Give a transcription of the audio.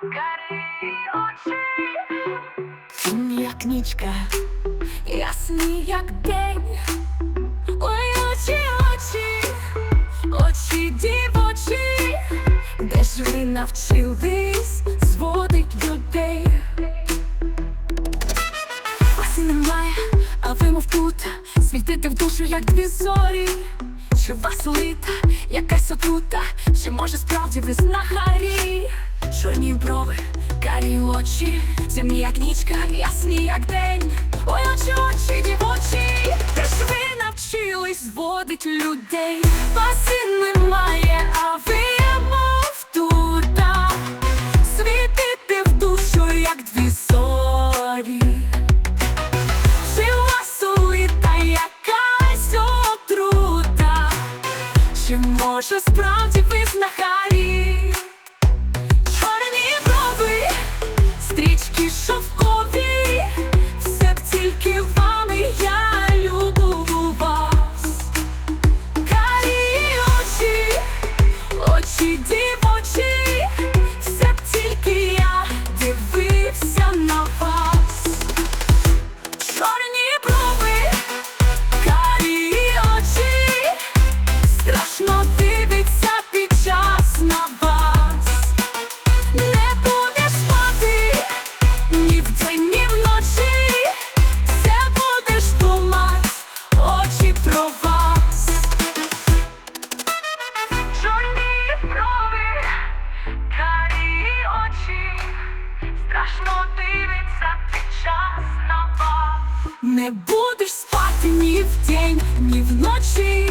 карі очі. Як нічка, ясні, як день. Ой, очі, очі, очі дівочі, де ж ви навчились зводить людей? Вас немає, а ви мов тут світите в душу, як дві зорі. Чи вас лита якась отрута, чи може справді ви знахарі? Чорні брови, карі очі, земні, як нічка, ясні, як день. Ой, очі, очі, дівочі, де ж ви навчились зводить людей? Вас і немає, а ви мов тута, світите в душу, як дві зорі. Чи у якась отрута? Чи може справді ви знахарі? Очі дівочі, страшно дивиться ти час на вас. Не будеш спати ні в день, ні вночі.